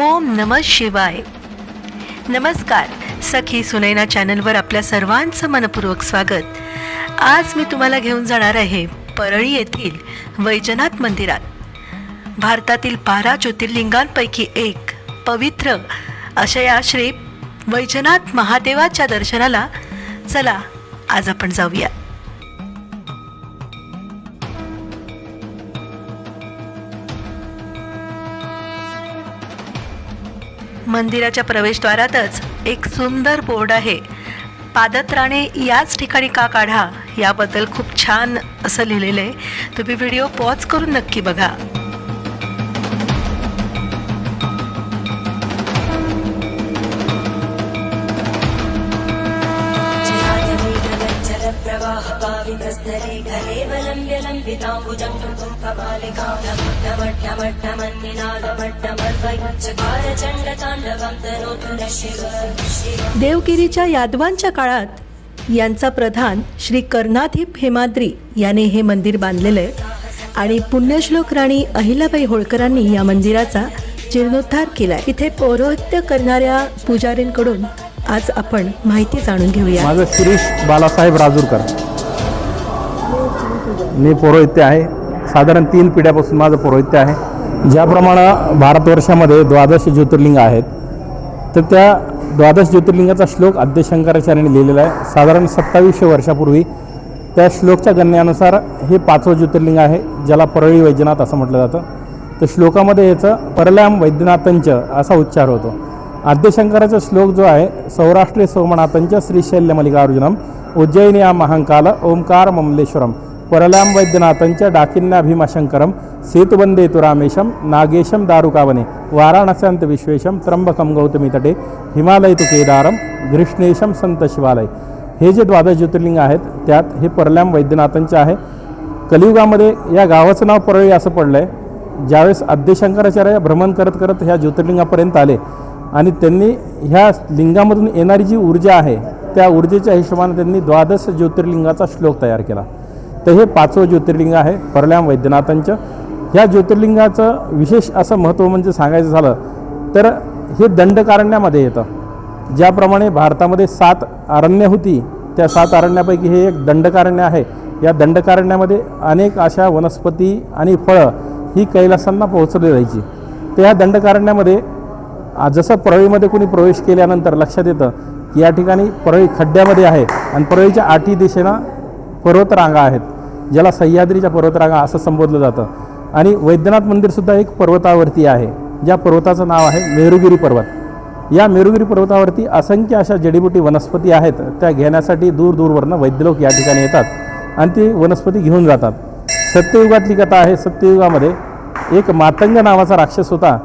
ओम नम शिवाय. नमस्कार. सखी सुनैना चॅनलवर आपल्या सर्वांचं मनपूर्वक स्वागत. आज मी तुम्हाला घेऊन जाणार आहे परळी येथील वैजनाथ मंदिरात. भारतातील बारा ज्योतिर्लिंगांपैकी एक पवित्र अशा या श्री वैजनाथ महादेवाच्या दर्शनाला चला आज आपण जाऊया. मंदिराच्या प्रवेशद्वारातच एक सुंदर बोर्ड आहे. पादत्राणे याच ठिकाणी का काढा याबद्दल खूप छान असं लिहिलेलं आहे. तुम्ही व्हिडिओ पॉज करून नक्की बघा. जलप्रवाहपावितस्तरे कलेवलम्ब्य देवगिरीच्या यादवांच्या काळात यांचा प्रधान श्री कर्णाधिप हेमाद्री याने हे मंदिर बांधलेलं आहे. आणि पुण्यश्लोक राणी अहिल्याबाई होळकरांनी या मंदिराचा जीर्णोद्धार केला इथे पौरोहित्य करणाऱ्या पुजारींकडून आज आपण माहिती जाणून घेऊया. माझं शिरीष बालासाहेब राजूरकर. मी पौरोहित्य आहे. साधारण तीन पिढ्यापासून माझं पौरोहित्य आहे. ज्याप्रमाणे भारतवर्षामध्ये द्वादश ज्योतिर्लिंग आहेत तर त्या द्वादश ज्योतिर्लिंगाचा श्लोक आद्यशंकराचार्याने लिहिलेला आहे. साधारण सत्तावीसशे वर्षापूर्वी त्या श्लोकच्या गणनेनुसार हे पाचवं ज्योतिर्लिंग आहे ज्याला परळी वैद्यनाथ असं म्हटलं जातं. तर श्लोकामध्ये याचं परलाम वैद्यनाथंच असा उच्चार होतो. आद्यशंकराचा श्लोक जो आहे सौराष्ट्रीय सोमनाथंच श्रीशैल्य मल्लिकार्जुनम उज्जयिनी या महांकाल ओंकार ममलेश्वरम. परलाम वैद्यनाथांच्या डाकिन्याभीमाशंकरम सेतुबंदे तु रामेशम नागेशम दारुकावने वाराणस्यांत विश्वेशम त्र्यंबकम गौतमी तटे हिमालय तु केदारम घृष्णेशम संत शिवालय. हे जे द्वादश ज्योतिर्लिंग आहेत त्यात हे परलाम वैद्यनाथांचे आहे. कलियुगामध्ये या गावाचं नाव परळी असं पडलं आहे ज्यावेळेस आद्यशंकराचार्य भ्रमण करत करत ह्या ज्योतिर्लिंगापर्यंत आले आणि त्यांनी ह्या लिंगामधून येणारी जी ऊर्जा आहे त्या ऊर्जेच्या हिशोबाने त्यांनी द्वादश ज्योतिर्लिंगाचा श्लोक तयार केला. तर हे पाचवं ज्योतिर्लिंग आहे परल्याम वैद्यनाथांचं. ह्या ज्योतिर्लिंगाचं विशेष असं महत्त्व म्हणजे सांगायचं झालं तर हे दंडकारण्यामध्ये येतं. ज्याप्रमाणे भारतामध्ये सात अरण्य होती त्या सात अरण्यापैकी हे एक दंडकारण्य आहे. या दंडकारण्यामध्ये अनेक अशा वनस्पती आणि फळं ही कैलासांना पोहोचली जायची. तर या दंडकारण्यामध्ये जसं परळीमध्ये कोणी प्रवेश केल्यानंतर लक्षात येतं की या ठिकाणी परळी खड्ड्यामध्ये आहे आणि परळीच्या आठी दिशेनं पर्वतरांगा आहेत. ज्याला सह्याद्रीच्या पर्वतरागा असं संबोधलं जातं. आणि वैद्यनाथ मंदिरसुद्धा एक पर्वतावरती आहे. ज्या पर्वताचं नाव आहे मेरुगिरी पर्वत. या मेरुगिरी पर्वतावरती असंख्य अशा जडीबुटी वनस्पती आहेत. त्या घेण्यासाठी दूर दूरवरनं वैद्यलोक या ठिकाणी येतात आणि ती वनस्पती घेऊन जातात. सत्ययुगातली कथा आहे. सत्ययुगामध्ये एक मातंग नावाचा राक्षस होता.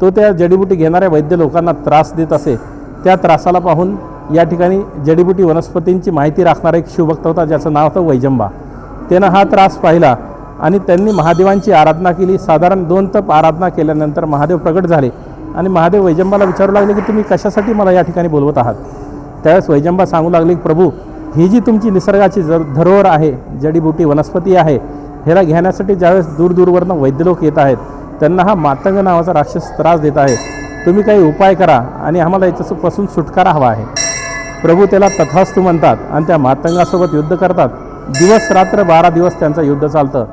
तो त्या जडीबुटी घेणाऱ्या वैद्य लोकांना त्रास देत असे. त्या त्रासाला पाहून या ठिकाणी जडीबुटी वनस्पतींची माहिती राखणारा एक शिवभक्त होता ज्याचं नाव होतं वैजंबा. त्यानं हा त्रास पाहिला आणि त्यांनी महादेवांची आराधना केली. साधारण दोन तप आराधना केल्यानंतर महादेव प्रगट झाले. आणि महादेव वैजंबाला विचारू लागले की तुम्ही कशासाठी मला या ठिकाणी बोलवत आहात? त्यावेळेस वैजंबा सांगू लागले की प्रभू ही जी तुमची निसर्गाची जर धरोहर आहे जडीबुटी वनस्पती आहे ह्याला घेण्यासाठी ज्यावेळेस दूरदूरवरनं वैद्यलोक येत आहेत त्यांना हा मातंग नावाचा राक्षस त्रास देत आहे. तुम्ही काही उपाय करा आणि आम्हाला याच्यापासून सुटकारा हवा आहे. प्रभू त्याला तथास्तू म्हणतात आणि त्या मातंगासोबत युद्ध करतात. दिवस रात्र बारा दिवस त्यांचं युद्ध चालतं.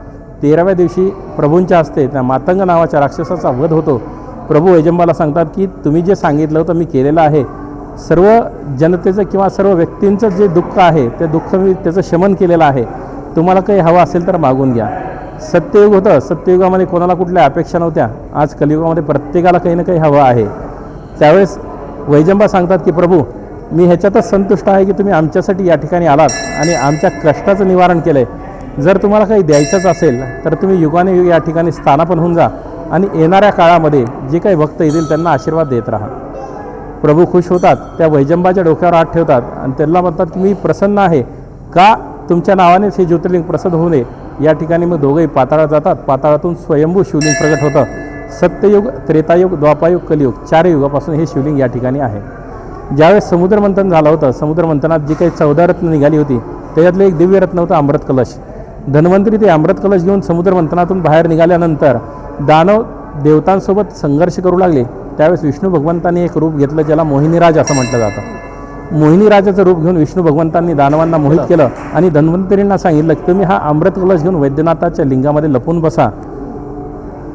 तेराव्या दिवशी प्रभूंच्या हस्ते त्या मातंग नावाच्या राक्षसाचा वध होतो. प्रभू वैजंबाला सांगतात की तुम्ही जे सांगितलं होतं मी केलेलं आहे. सर्व जनतेचं किंवा सर्व व्यक्तींचं जे दुःख आहे ते दुःख मी त्याचं शमन केलेलं आहे. तुम्हाला काही हवं असेल तर मागून घ्या. सत्ययुग होतं. सत्ययुगामध्ये कोणाला कुठल्या अपेक्षा नव्हत्या. आज कलियुगामध्ये प्रत्येकाला काही ना काही हवं आहे. त्यावेळेस वैजंबा सांगतात की प्रभू मी ह्याच्यातच संतुष्ट आहे की तुम्ही आमच्यासाठी या ठिकाणी आलात आणि आमच्या कष्टाचं निवारण केलं आहे जर तुम्हाला काही द्यायचंच असेल तर तुम्ही युगाने युग या ठिकाणी स्थानापन होऊन जा आणि येणाऱ्या काळामध्ये जे काही भक्त येतील त्यांना आशीर्वाद देत राहा. प्रभू खुश होतात त्या वैजंबाच्या डोक्यावर हात ठेवतात आणि त्यांना म्हणतात की मी प्रसन्न आहे. का तुमच्या नावानेच हे ज्योतिर्लिंग प्रसन्न होऊ नये? या ठिकाणी मग दोघंही पाताळात जातात. पाताळातून स्वयंभू शिवलिंग प्रगट होतं. सत्ययुग त्रेतायुग द्वापायुग कलियुग चार युगापासून हे शिवलिंग या ठिकाणी आहे. ज्यावेळेस समुद्रमंथन झालं होतं समुद्रमंथनात जी काही चौदा रत्न निघाली होती त्याच्यातलं एक दिव्य रत्न होतं अमृत कलश. धन्वंतरी ते अमृत कलश घेऊन समुद्रमंथनातून बाहेर निघाल्यानंतर दानव देवतांसोबत संघर्ष करू लागले. त्यावेळेस विष्णू भगवंतांनी एक रूप घेतलं ज्याला मोहिनीराज असं म्हटलं जातं. मोहिनीराजाचं रूप घेऊन विष्णू भगवंतांनी दानवांना मोहित केलं आणि धन्वंतरींना सांगितलं की तुम्ही हा अमृत कलश घेऊन वैद्यनाथाच्या लिंगामध्ये लपून बसा.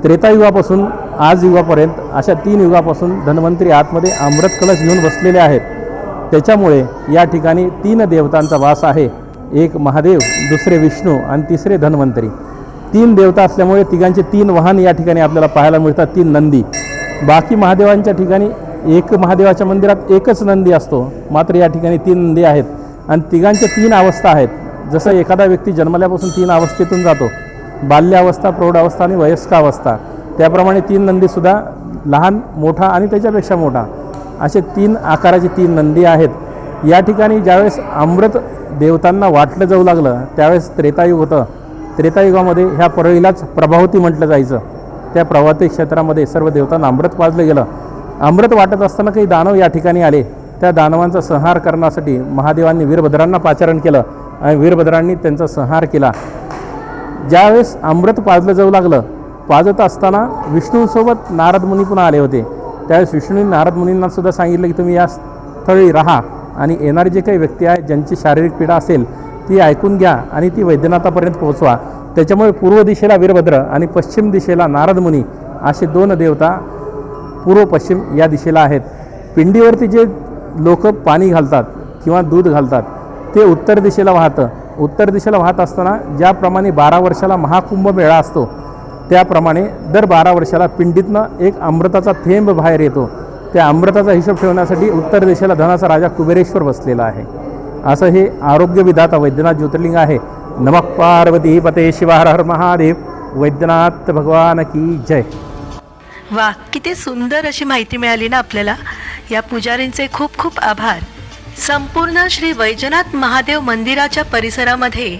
त्रेतायुगापासून आज युगापर्यंत अशा तीन युगापासून धन्वंतरी आतमध्ये अमृत कलश घेऊन बसलेले आहेत. त्याच्यामुळे या ठिकाणी तीन देवतांचा वास आहे. एक महादेव दुसरे विष्णू आणि तिसरे धन्वंतरी. तीन देवता असल्यामुळे तिघांचे तीन वाहन या ठिकाणी आपल्याला पाहायला मिळतात तीन नंदी. बाकी महादेवांच्या ठिकाणी एक महादेवाच्या मंदिरात एकच नंदी असतो. मात्र या ठिकाणी तीन नंदी आहेत. आणि तिघांच्या तीन अवस्था आहेत. जसं एखादा व्यक्ती जन्मल्यापासून तीन अवस्थेतून जातो बाल्यावस्था प्रौढावस्था आणि वयस्कावस्था. त्याप्रमाणे तीन नंदीसुद्धा लहान मोठा आणि त्याच्यापेक्षा मोठा. असे तीन आकाराचे तीन नंदी आहेत. या ठिकाणी ज्यावेळेस अमृत देवतांना वाटलं जाऊ लागलं त्यावेळेस त्रेतायुग होतं. त्रेतायुगामध्ये ह्या परळीलाच प्रभावती म्हटलं जायचं. त्या प्रभावती क्षेत्रामध्ये सर्व देवतांना अमृत पाजलं गेलं. अमृत वाटत असताना काही दानव या ठिकाणी आले. त्या दानवांचा संहार करण्यासाठी महादेवांनी वीरभद्रांना पाचारण केलं आणि वीरभद्रांनी त्यांचा संहार केला. ज्यावेळेस अमृत पाजलं जाऊ लागलं पाजत असताना विष्णूसोबत नारद मुनी पुन्हा आले होते. त्यावेळेस विष्णूंनी नारद मुनींना सुद्धा सांगितलं की तुम्ही या स्थळी राहा आणि येणारी जे काही व्यक्ती आहे ज्यांची शारीरिक पीडा असेल ती ऐकून घ्या आणि ती वैद्यनाथापर्यंत पोहोचवा. त्याच्यामुळे पूर्व दिशेला वीरभद्र आणि पश्चिम दिशेला नारद मुनी असे दोन देवता पूर्व पश्चिम या दिशेला आहेत. पिंडीवरती जे लोक पाणी घालतात किंवा दूध घालतात ते उत्तर दिशेला वाहतं. उत्तर दिशेला वाहत असताना ज्याप्रमाणे बारा वर्षाला महाकुंभ मेळा असतो त्याप्रमाणे दर बारा वर्षाला पिंडीतनं एक अमृताचा थेंब बाहेर येतो. त्या अमृताचा हिशोब ठेवण्यासाठी उत्तर दिशेला धनाचा राजा कुबेरेश्वर बसलेला आहे. असं हे आरोग्य विधाता वैद्यनाथ ज्योतिर्लिंग आहे. नमः पार्वती पते शिवार हर महादेव. वैद्यनाथ भगवान की जय. वा किती सुंदर अशी माहिती मिळाली ना आपल्याला. या पुजारींचे खूप खूप आभार. संपूर्ण श्री वैजनाथ महादेव मंदिराच्या परिसरामध्ये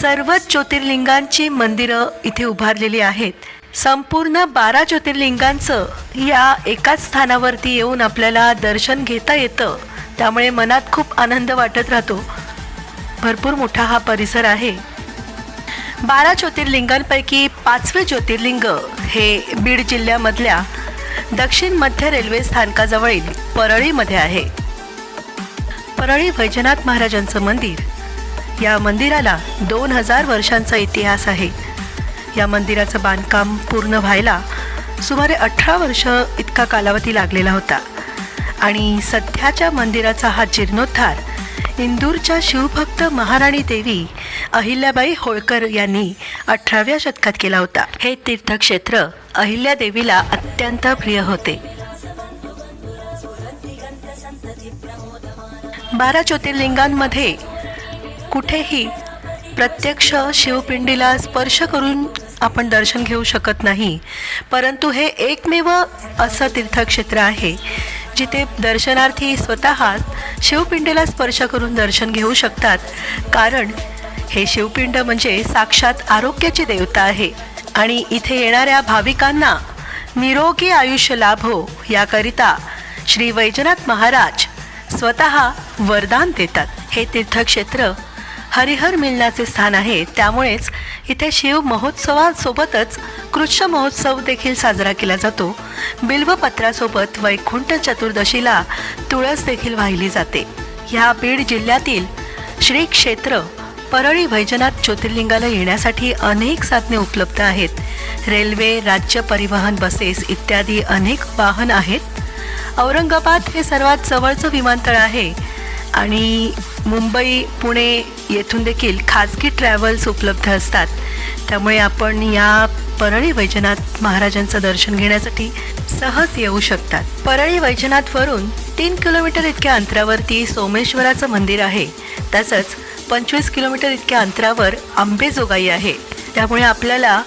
सर्वच ज्योतिर्लिंगांची मंदिरं इथे उभारलेली आहेत. संपूर्ण बारा ज्योतिर्लिंगांचं या एकाच स्थानावरती येऊन आपल्याला दर्शन घेता येतं. त्यामुळे मनात खूप आनंद वाटत राहतो. भरपूर मोठा हा परिसर आहे. बारा ज्योतिर्लिंगांपैकी पाचवे ज्योतिर्लिंग हे बीड जिल्ह्यामधल्या दक्षिण मध्य रेल्वे स्थानकाजवळील परळीमध्ये आहे. परळी वैजनाथ महाराजांचं मंदिर. या मंदिराला दोन हजार वर्षांचा इतिहास आहे. या मंदिराचं बांधकाम पूर्ण व्हायला सुमारे अठरा वर्ष इतका कालावधी लागलेला होता. आणि सध्याच्या मंदिराचा हा जीर्णोद्धार इंदूरच्या शिवभक्त महाराणी देवी अहिल्याबाई होळकर यांनी अठराव्या शतकात केला होता. हे तीर्थक्षेत्र अहिल्यादेवीला अत्यंत प्रिय होते. बारा ज्योतिर्लिंगांमध्ये कुठेही प्रत्यक्ष शिवपिंडीला स्पर्श करून आपण दर्शन घेऊ शकत नाही. परंतु हे एकमेव असं तीर्थक्षेत्र आहे जिथे दर्शनार्थी स्वतः शिवपिंडीला स्पर्श करून दर्शन घेऊ शकतात. कारण हे शिवपिंड म्हणजे साक्षात आरोग्याची देवता आहे आणि इथे येणाऱ्या भाविकांना निरोगी आयुष्य लाभो याकरिता श्री वैजनाथ महाराज स्वतः वरदान देतात. हे तीर्थक्षेत्र हरिहर मिलनाचे स्थान आहे. त्यामुळेच इथे शिव महोत्सवासोबतच कृष्ण महोत्सव देखील साजरा केला जातो. बिल्वपत्रासोबत वैकुंठ चतुर्दशीला तुळस देखील वाहिली जाते. ह्या बीड जिल्ह्यातील श्री क्षेत्र परळी वैजनाथ ज्योतिर्लिंगाला येण्यासाठी अनेक साधने उपलब्ध आहेत. रेल्वे राज्य परिवहन बसेस इत्यादी अनेक वाहन आहेत. औरंगाबाद हे सर्वात जवळचं विमानतळ आहे आणि मुंबई पुणे येथून देखील खाजगी ट्रॅव्हल्स उपलब्ध असतात. त्यामुळे आपण या परळी वैजनाथ महाराजांचं दर्शन घेण्यासाठी सहज येऊ शकतात. परळी वैजनाथवरून तीन किलोमीटर इतक्या अंतरावरती सोमेश्वराचं मंदिर आहे. तसंच पंचवीस किलोमीटर इतक्या अंतरावर आंबेजोगाई आहे. त्यामुळे आपल्याला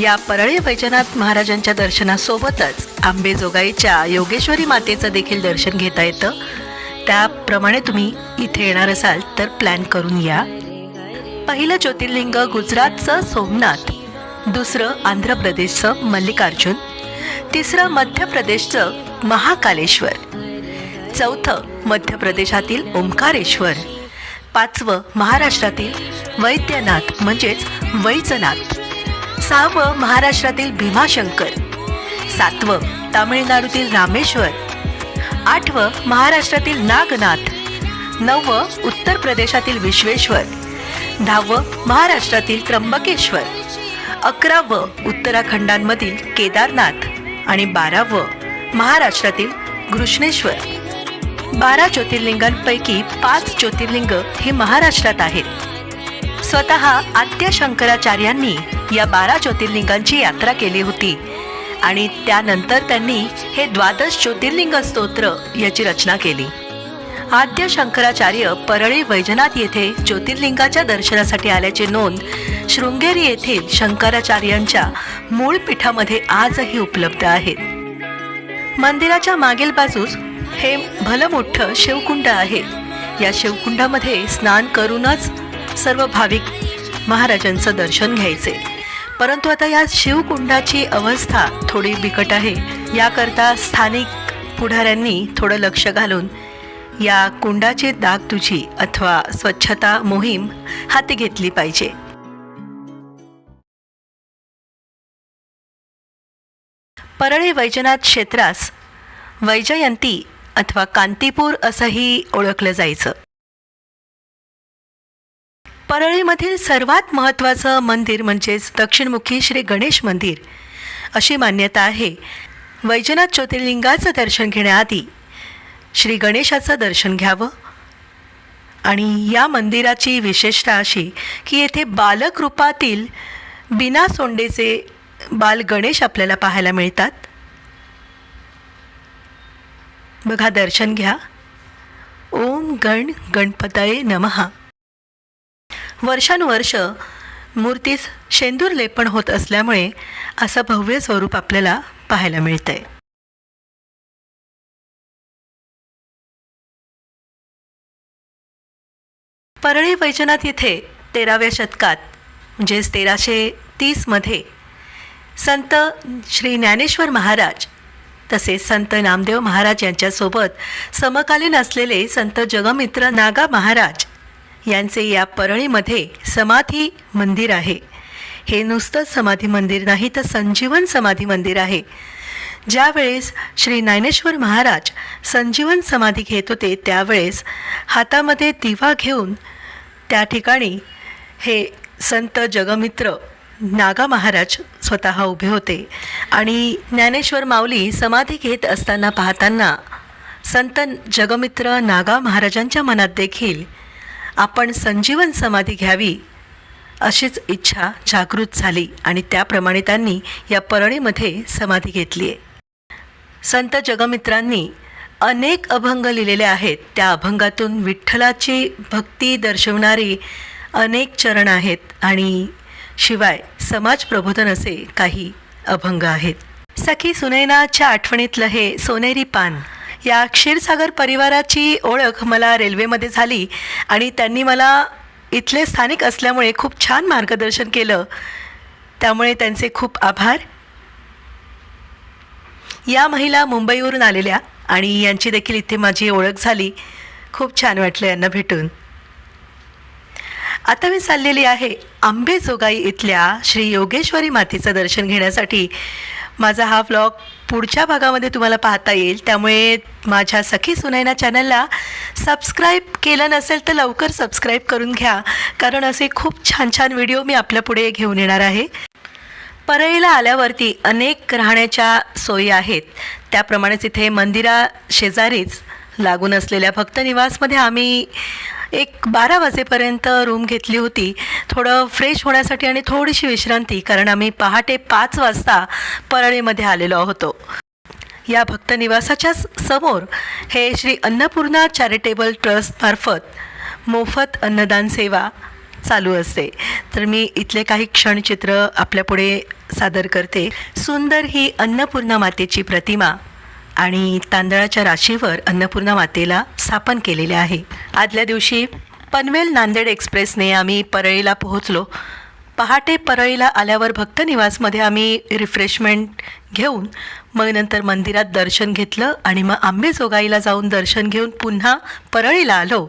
या परळी वैजनाथ महाराजांच्या दर्शनासोबतच आंबेजोगाईच्या योगेश्वरी मातेचं देखील दर्शन घेता येतं. त्याप्रमाणे तुम्ही इथे येणार असाल तर प्लॅन करून या. पहिलं ज्योतिर्लिंग गुजरातचं सोमनाथ दुसरं आंध्र प्रदेशचं मल्लिकार्जुन तिसरं मध्य प्रदेशचं महाकालेश्वर चौथं मध्य प्रदेशातील ओंकारेश्वर पाचवं महाराष्ट्रातील वैद्यनाथ म्हणजेच वैजनाथ. सहावं महाराष्ट्रातील भीमाशंकर सातवं तामिळनाडूतील रामेश्वर आठवं महाराष्ट्रातील नागनाथ नववं उत्तर प्रदेशातील विश्वेश्वर दहावं महाराष्ट्रातील त्र्यंबकेश्वर अकरावं उत्तराखंडांमधील केदारनाथ आणि बारावं महाराष्ट्रातील घृष्णेश्वर बारा ज्योतिर्लिंगांपैकी पाच ज्योतिर्लिंग हे महाराष्ट्रात आहेत. स्वतः आद्य शंकराचार्यांनी या बारा ज्योतिर्लिंगांची यात्रा केली होती. आणि त्यानंतर त्यांनी हे द्वादश ज्योतिर्लिंग स्तोत्र याची रचना केली. आद्य शंकराचार्य परळी वैजनाथ येथे ज्योतिर्लिंगाच्या दर्शनासाठी आल्याची नोंद शृंगेरी येथील शंकराचार्यांच्या मूळ पीठामध्ये आजही उपलब्ध आहेत मंदिराच्या मागील बाजूस हे भलं मोठं शिवकुंड आहे. या शिवकुंडामध्ये स्नान करूनच सर्व भाविक महाराजांचं दर्शन घ्यायचे. परंतु आता या शिवकुंडाची अवस्था थोडी बिकट आहे. याकरता स्थानिक पुढाऱ्यांनी थोडं लक्ष घालून या कुंडाची डागडुजी अथवा स्वच्छता मोहीम हाती घेतली पाहिजे. परळी वैजनाथ क्षेत्रास वैजयंती अथवा कांतीपूर असंही ओळखलं जायचं. परळीमधील सर्वात महत्त्वाचं मंदिर म्हणजेच दक्षिणमुखी श्री गणेश मंदिर. अशी मान्यता आहे. वैजनाथ ज्योतिर्लिंगाचं दर्शन घेण्याआधी श्री गणेशाचं दर्शन घ्यावं. आणि या मंदिराची विशेषता अशी की येथे बालक रूपातील बिना सोंडेचे बाल गणेश आपल्याला पाहायला मिळतात. बघा दर्शन घ्या. ओम गण गणपतये नमहा वर्षानुवर्ष मूर्तीस शेंदूर लेपण होत असल्यामुळे असं भव्य स्वरूप आपल्याला पाहायला मिळतंय. परळी वैजनाथ येथे तेराव्या शतकात म्हणजेच तेराशे तीसमध्ये संत श्री ज्ञानेश्वर महाराज तसेच संत नामदेव महाराज यांच्यासोबत समकालीन असलेले संत जगमित्र नागा महाराज यांचे या परळीमध्ये समाधी मंदिर आहे. हे नुसतंच समाधी मंदिर नाही तर संजीवन समाधी मंदिर आहे. ज्यावेळेस श्री ज्ञानेश्वर महाराज संजीवन समाधी घेत होते त्यावेळेस हातामध्ये दिवा घेऊन त्या ठिकाणी हे संत जगमित्र नागा महाराज स्वतः उभे होते. आणि ज्ञानेश्वर माऊली समाधी घेत असताना पाहताना संत जगमित्र नागा महाराजांच्या मनात देखील आपण संजीवन समाधी घ्यावी अशीच इच्छा जागृत झाली आणि त्याप्रमाणे त्यांनी या परळीमध्ये समाधी घेतली आहे. संत जगमित्रांनी अनेक अभंग लिहिलेले आहेत. त्या अभंगातून विठ्ठलाची भक्ती दर्शवणारी अनेक चरण आहेत आणि शिवाय समाज प्रबोधन असे काही अभंग आहेत. सखी सुनैनाच्या आठवणीतलं हे सोनेरी पान. या क्षीरसागर परिवाराची ओळख मला रेल्वेमध्ये झाली आणि त्यांनी मला इथले स्थानिक असल्यामुळे खूप छान मार्गदर्शन केलं. त्यामुळे त्यांचे खूप आभार. या महिला मुंबईवरून आलेल्या आणि यांची देखील इथे माझी ओळख झाली. खूप छान वाटलं यांना भेटून. आता मी चाललेली आहे आंबेजोगाई इथल्या श्री योगेश्वरी मातेचं दर्शन घेण्यासाठी. माझा हा व्लॉग पुढच्या भागामध्ये तुम्हाला पाहता येईल. त्यामुळे माझ्या सखी सुनैना चॅनलला सबस्क्राईब केलं नसेल तर लवकर सबस्क्राईब करून घ्या. कारण असे खूप छान छान व्हिडिओ मी आपल्यापुढे घेऊन येणार आहे. परळीला आल्यावरती अनेक राहण्याच्या सोयी आहेत. त्याप्रमाणेच इथे मंदिरा शेजारीच लागून असलेल्या भक्तनिवासमध्ये आम्ही एक बारा वाजेपर्यंत रूम घेतली होती. थोडं फ्रेश होण्यासाठी आणि थोडीशी विश्रांती कारण आम्ही पहाटे पाच वाजता परळीमध्ये आलेलो होतो. या भक्तनिवासाच्या समोर हे श्री अन्नपूर्णा चॅरिटेबल ट्रस्टमार्फत मोफत अन्नदान सेवा चालू असते. तर मी इथले काही क्षणचित्र आपल्यापुढे सादर करते. सुंदर ही अन्नपूर्णा मातेची प्रतिमा आणि तांदळाच्या राशीवर अन्नपूर्णा मातेला स्थापन केलेले आहे. आदल्या दिवशी पनवेल नांदेड एक्सप्रेसने आम्ही परळीला पोहोचलो. पहाटे परळीला आल्यावर भक्त निवासमध्ये आम्ही रिफ्रेशमेंट घेऊन मग नंतर मंदिरात दर्शन घेतलं आणि मग आंबेजोगाईला जाऊन दर्शन घेऊन पुन्हा परळीला आलो.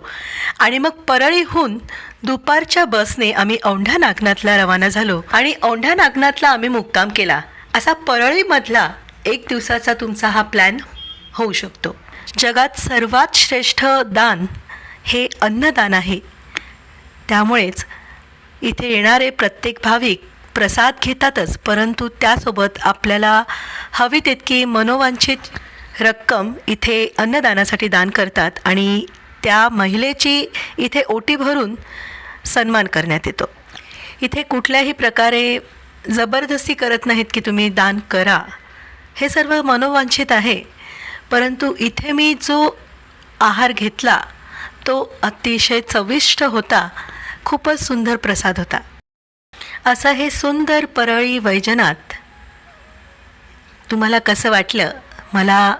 आणि मग परळीहून दुपारच्या बसने आम्ही औंढा नागनाथला रवाना झालो आणि औंढा नागनाथला आम्ही मुक्काम केला. असा परळीमधला एक दिवसाचा तुमचा हा प्लॅन होऊ शकतो. जगात सर्वात श्रेष्ठ दान हे अन्नदान आहे. त्यामुळेच इथे येणारे प्रत्येक भाविक प्रसाद घेतातच परंतु त्यासोबत आपल्याला हवी तितकी मनोवांछित रक्कम इथे अन्नदानासाठी दान करतात आणि त्या महिलेची इथे ओटी भरून सन्मान करण्यात येतो. इथे कुठल्याही प्रकारे जबरदस्ती करत नाहीत की तुम्ही दान करा. हे सर्व मनोवांछित आहे. परंतु इथे मी जो आहार घेतला तो अतिशय चविष्ट होता. खूपच सुंदर प्रसाद होता. असं हे सुंदर परळी वैजनाथ तुम्हाला कसं वाटलं? मला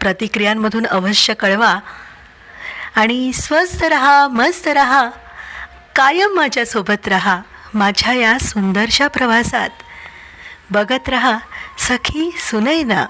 प्रतिक्रियांमधून अवश्य कळवा. आणि स्वस्त रहा मस्त रहा कायम माझ्यासोबत रहा माझ्या या सुंदरशा प्रवासात. बघत रहा सखी सुनैना।